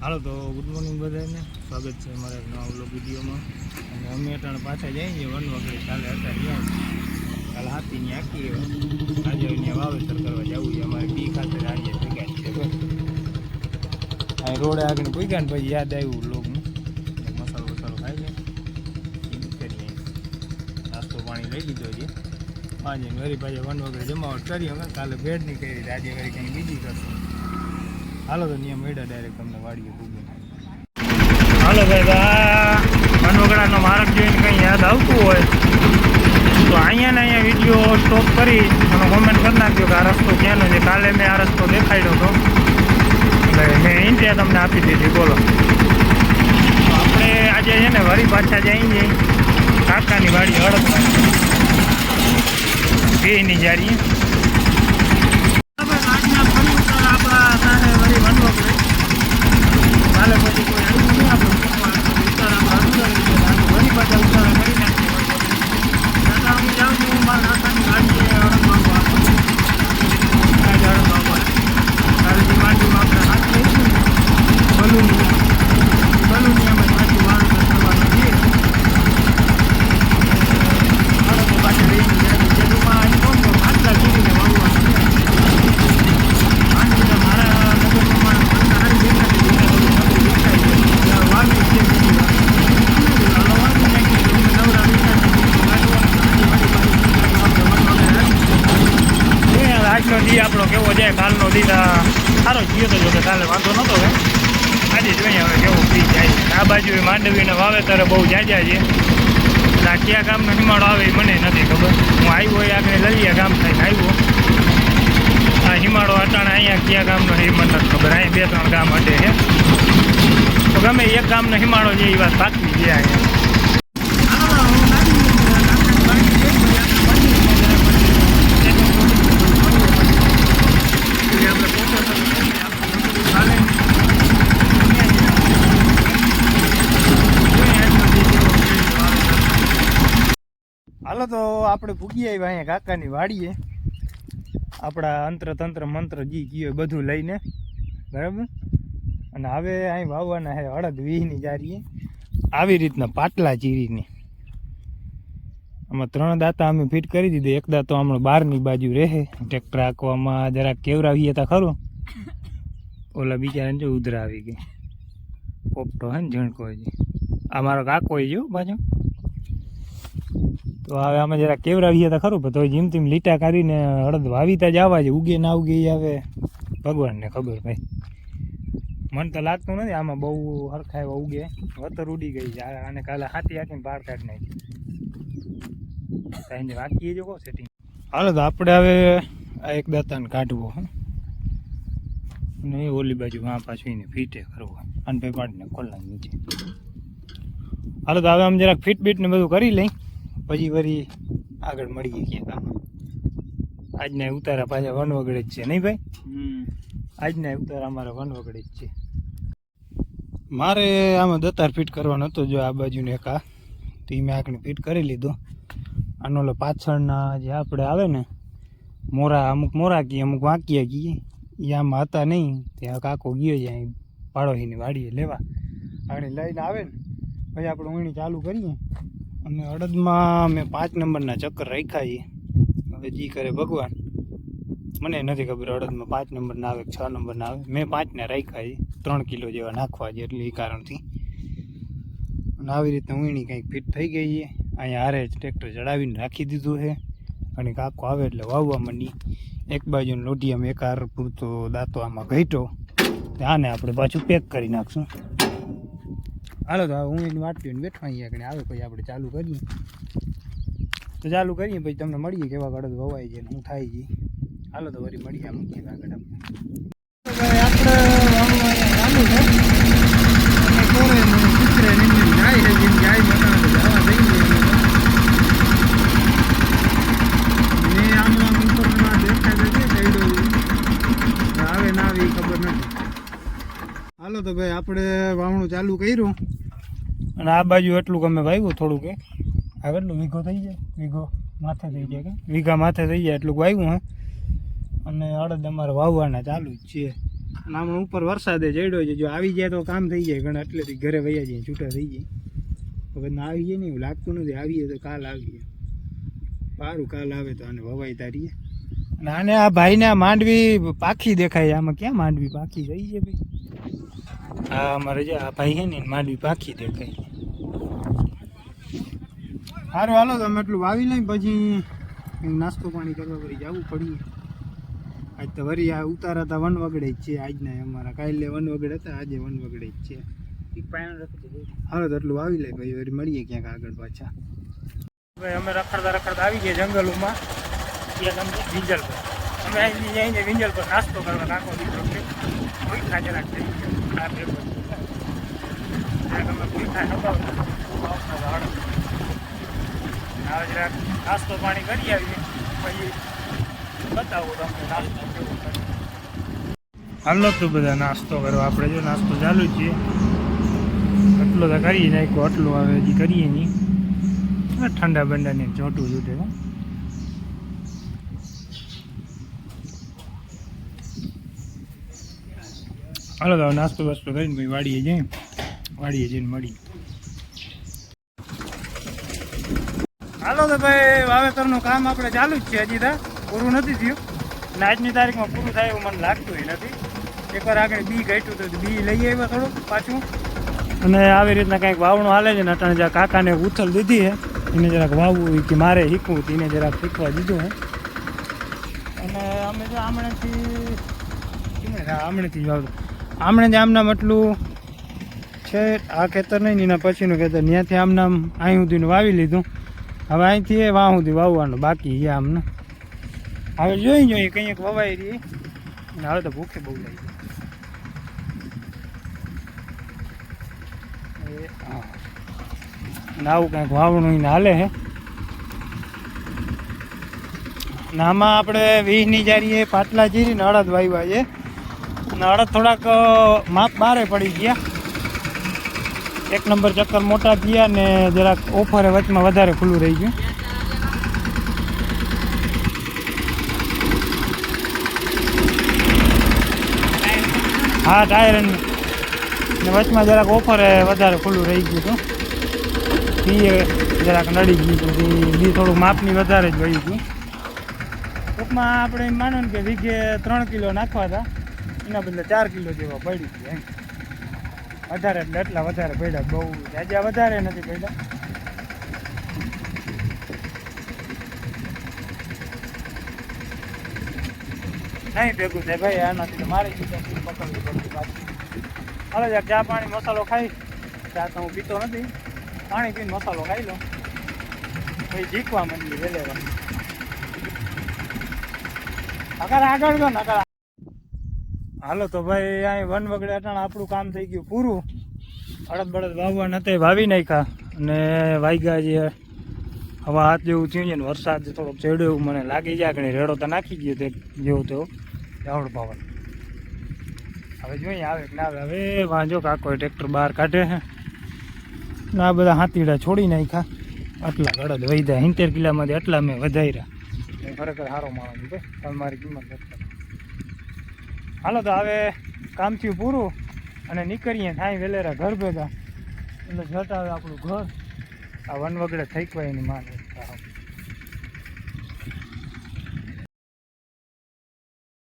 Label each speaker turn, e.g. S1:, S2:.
S1: હાલો, તો good morning બધાને સ્વાગત છે અમારા નવા વ્લોગ વિડીયોમાં. અને અમે અટાણે પાછા જઈએ વન વગેરે કાલે હતા ગયા કાલે હાથીની આખી આજે અહીંયા વાવેતર કરવા જવું છે. અમારે બી ખાતર આજે ભેગા રોડે આગળ પૂગ્યા ને પછી યાદ આવ્યું વ્લોગનું મસાલો વસાલો ખાઈ જાય નાસ્તો પાણી લઈ લીધો છે. આજે વરી પાછા વન વગેરે જમાવટ કરી અમે. કાલે ભેડ નહીં કરી. આજે વરી કંઈ બીજી કરશું. હાલો તો નિયમ મેડા ડાયરેક્ટ તમને વાડીએ પૂગે. હાલો ભાઈ આ વનવગડાનો માર્ગ જોઈને કંઈ યાદ આવતું હોય? તો અહીંયા ને અહીંયા વીડિયો સ્ટોપ કરી અને કોમેન્ટ કરી નાખ્યો કે આ રસ્તો ક્યાંનો છે. કાલે મેં આ રસ્તો દેખાડ્યો હતો. એટલે મેં ઇન્ડિયા તમને આપી દીધી બોલો. તો આપણે આજે છે ને વળી પાછા જઈ જઈ કાકાની વાડી હળદમાં બેની જારીએ આપણા વળી વનવો પડે કાલે પછી કરી નાખીએ દાદા હું જાઉં છું મારા નાસ્તાની ગાડીએ હળદમાં આપો આજે હળદમાં આપો કાલે જે માંડવીમાં આપણે હાથ લઈશું ને બલૂનની બલૂનની અમે પાછું વાળું કરવાનું છીએ હળદ પાછળ રહીને જાય જેમાં અહીં કોણ તો માટલા ચીરીને વાવવાનું છે માંડવીના મારા નગર પ્રમાણે માટલા હારી દેખાતી દેખાય વાવી છે બીજી વાર હાલો વાવી નાખીએ તો અમે નવરા બેઠા આજનો દી આપણો કેવો જાય કાલનો દી સારો ગયો તો જો કે કાલે વાંધો નહોતો હવે આજે જોઈએ હવે કેવો ફ્રી જાય આ બાજુ માંડવીને વાવેતર બહુ જાજા છે. આ કયા ગામનો હિમાળો આવે એ મને નથી ખબર. હું આવ્યો એ આગળ લલિયા ગામ થઈને આવ્યો. આ હિમાળો અટાણા અહીંયા કયા ગામનો એ મને નથી ખબર. અહીંયા બે ત્રણ ગામ હટે છે. તો ગમે એક ગામનો હિમાળો છે એ વાત સાચી છે અહીંયા. હાલો તો આપણે ભૂગી આવ્યા અહીંયા કાકાની વાડીએ. આપણા અંત્ર તંત્ર મંત્ર જી ગયો બધું લઈને. બરાબર? અને હવે અહીં વાવવાના હે અડદ વીહની જારીએ. આવી રીતના પાટલા ચીરીની આમાં ત્રણ દાંતા અમે ફિટ કરી દીધી. એક દાંતો હમણાં બહારની બાજુ રહે. ટ્રેક્ટર આંકવામાં જરાક કેવરાવીએ તા ખરો. ઓલા બિચારાને જો ઉધરા આવી ગઈ. પોપટો હે ને ઝણકો આ મારો કાકો જો પાછો. તો હવે આમાં જરા કેવરાવીએ તો ખરું તો જેમ તેમ લીટા કરીને હળદ વાવીતા જ આવા છે ઉગે ના ઉગે આવે. ભગવાનને ખબર ભાઈ. મને તો લાગતું નથી આમાં બહુ હરખા એવા ઉગે. વતર ઉડી ગઈ છે અને કાલે હાથી હાથીને બહાર કાઢી નાખી કાંઈ વાંકીએ જો કહો સેટિંગ હાલો તો આપણે હવે આ એક દાંતાને કાઢવો, હં. અને ઓલી બાજુ વાં પાછું એને ફીટે કરવો. અને પછી પાડીને નીચે. હાલો તો હવે આમ જરાક ફીટ બીટ ને બધું કરી લઈ. પછી વળી આગળ મળીએ ક્યાંક આમાં આજના ઉતારા પાછા વન વગડે જ છે નહીં ભાઈ? આજના ઉતારા અમારા વન વગડે જ છે. મારે આમાં દતાર ફિટ કરવાનો હતો જો આ બાજુને એક આ. તો એ મેં આગળ ફિટ કરી લીધો. આનો ઓલો પાછળના જે આપણે આવે ને મોરા અમુક મોરા કીએ અમુક વાંકીયા કીએ. એ આમાં હતા નહીં ત્યાં કાકો ગયો છે અહીં પાડોશીની વાડીએ લેવા. આગળ લઈને આવે ને પછી આપણે ઊણી ચાલુ કરીએ. અમે અડદમાં મેં પાંચ નંબરના ચક્કર રાખ્યા છીએ હવે જી કરે ભગવાન. મને નથી ખબર અડદમાં પાંચ નંબરના આવે છ નંબરના આવે. મેં પાંચને રાખ્યા છે ત્રણ કિલો જેવા નાખવા છે એટલે એ કારણથી. અને આવી રીતે ઊણી કંઈક ફિટ થઈ ગઈ છે અહીંયા હારે જ ટ્રેક્ટર ચડાવીને રાખી દીધું છે. અને કાકો આવે એટલે વાવવા માંડી. એક બાજુ લોઢી અમે એક હાર પૂરતો દાંતો આમાં ઘટ્યો. આને આપણે પાછું પેક કરી નાખશું. હાલો તો હું એની વાટ પીને બેઠો અહીંયા આગળ. આવે પછી આપણે ચાલુ કરીએ. તો ચાલુ કરીએ પછી તમને મળીએ કેવા અડદ વવાય છે હું થાય છે હાલો તો વળી મળીએ આમ. આગળ આપણે તો ભાઈ આપણે વાવવાનું અહીંયા ચાલુ છે અને કોરે ને કૂતરે ને એમને જાય છે જેમ જાય બતાવે તો જવા દઈ દઈએ અમે તો. ને આમ આમ ઉપરમાં દેખાય છે કે સાઈડો આવે ના આવે એ ખબર નથી હાલો તો ભાઈ, આપણે વાવણું ચાલુ કર્યું. અને આ બાજુ એટલું અમે વાવ્યું થોડુંક આ કેટલું? વીઘો થઈ જાય? વીઘો માથે થઈ જાય કે? વીઘા માથે થઈ જાય એટલું વાવ્યું, હે? અને અડદ અમારે વાવવાના ચાલુ જ છે. અને હમણાં ઉપર વરસાદે જડ્યો છે. જો આવી જાય તો કામ થઈ જાય. ઘણા એટલેથી ઘરે વૈયા જાય, છૂટા થઈ જાય. હવે ના આવીએ નહીં એવું લાગતું નથી. આવીએ તો કાલ આવીએ. સારું કાલ આવે તો આને વવાઈ તારીએ. અને આને આ ભાઈને આ માંડવી પાખી દેખાય આમાં ક્યાં માંડવી પાખી થઈ છે ભાઈ. હા અમારે જે આ ભાઈ છે ને માંડવી પાખી દેખાય સારું હાલો તમે એટલું વાવી લઈ પછી નાસ્તો પાણી કરવા પડી જવું પડ્યું આજ તો વરી આ ઉતારા હતા વન વગડે જ છે આજના અમારા. કાલે વન વગડે હતા આજે વન વગડે જ છે. હાલો તો એટલું વાવી લે ભાઈ વળી મળીએ ક્યાંક આગળ પાછા. ભાઈ અમે રખડતા રખડતા આવી ગયા જંગલોમાં. ત્યાં વિંજલ પર અમે અહીં જઈને વિંજલ પર નાસ્તો કરવા નાખો દીકરો છે. થઈ નાસ્તો પાણી કરી આવીએ પછી બતાવો તમને નાસ્તો કેવો હાલો તો બધા નાસ્તો કરો આપણે જો નાસ્તો ચાલુ જ છે. એટલો તો કરીએ નાખ્યો આટલું આવે હજી કરીએ નહીં. ઠંડા બંડાને ચોટું છૂટે હાલો તો નાસ્તો વાસ્તો કરીને ભાઈ વાડીએ જઈએ. વાડીએ જઈને મળી હાલો તો ભાઈ, વાવેતરનું કામ આપણે ચાલુ જ છે હજી તો. પૂરું નથી થયું. અને આજની તારીખમાં પૂરું થાય એવું મને લાગતું નથી. એકવાર આગળ બી ઘટ્યું તો બી લઈ આવ્યા થોડુંક પાછું. અને આવી રીતના કંઈક વાવણું હાલે છે ને, અટાણે જ્યાં કાકાને ઉથલ દીધી છે એને જરાક વાવવું કે મારે શીખવું એને જરાક શીખવા દીધું હે. અને અમે જો આમણેથી આમણેથી જ આમણે જ આમ નામ એટલું છે, આ ખેતર નહીં એના પછીનું ખેતર. ત્યાંથી આમનામ અહીં સુધીનું વાવી લીધું. હવે અહીંથી એ વાહ સુધી વાવવાનું બાકી છે આમને. હવે જોઈ જોઈએ કંઈક વવાઈ રહી. અને હવે તો ભૂખે બહુ લાગી આવું કંઈક વાવણું હાલે હે. આમાં આપણે વીસની જારીએ પાટલા ચીરીને અડદ વાવ્યા છે. અડદ થોડાક માપ બારે પડી ગયા. એક નંબર ચક્કર મોટા થયા ને જરાક ઓફરે વચમાં વધારે ખુલ્લું રહી ગયું. હા ટાયર ને વચમાં જરાક ઓફરે વધારે ખુલ્લું રહી ગયું હતું. એ જરાક નડી ગયું હતું. બી થોડું માપની વધારે જ ગયું ગયું ટૂંકમાં આપણે માનો ને કે વીઘે ત્રણ કિલો નાખવા હતા. એના બદલે ચાર કિલો જેવા પડી ગયા એમ. વધારે એટલે એટલા વધારે પડ્યા. બહુ જાજા વધારે નથી પડ્યા. નહીં ભેગું થાય ભાઈ, આનાથી તો મારી જ પકડવી પડતી પાછી. હાલો યાર ચા પાણી, મસાલો ખાઈ. ચા તો હું પીતો નથી. પાણી પીને મસાલો ખાઈ લો પછી શીખવા માંડી વેલેવા અગર આગળ ગયો ને હાલો તો ભાઈ અહીં વન વગડે અટાણ આપણું કામ થઈ ગયું પૂરું. અડદ બળદ વાવવા નતે વાવી નાખ્યા અને વાઈગા જે હવા હાથ જેવું થયું છે ને વરસાદ થોડોક ચડ્યો એવું મને લાગી જાય કે રેડો તો નાખી ગયો તે જેવો તેવો જાવડ પાવર. હવે જોઈએ આવે કે ના આવે, હવે વાંજો કાકો ટ્રેક્ટર બહાર કાઢે છે ને આ બધા હાથીડા છોડી નાખ્યા. આટલા ગળદ વધ્યા સિત્તેર કિલામાંથી આટલા મેં વધાર્યા. ખરેખર સારો માણસ છે તમે મારી કિંમત. હાલો તો હવે કામ થયું પૂરું અને નીકળીએ થાય વેલેરા ઘર ભેગા. એટલે જતા આવે આપણું ઘર. આ વન વગડે થઈ કોઈ એની માને.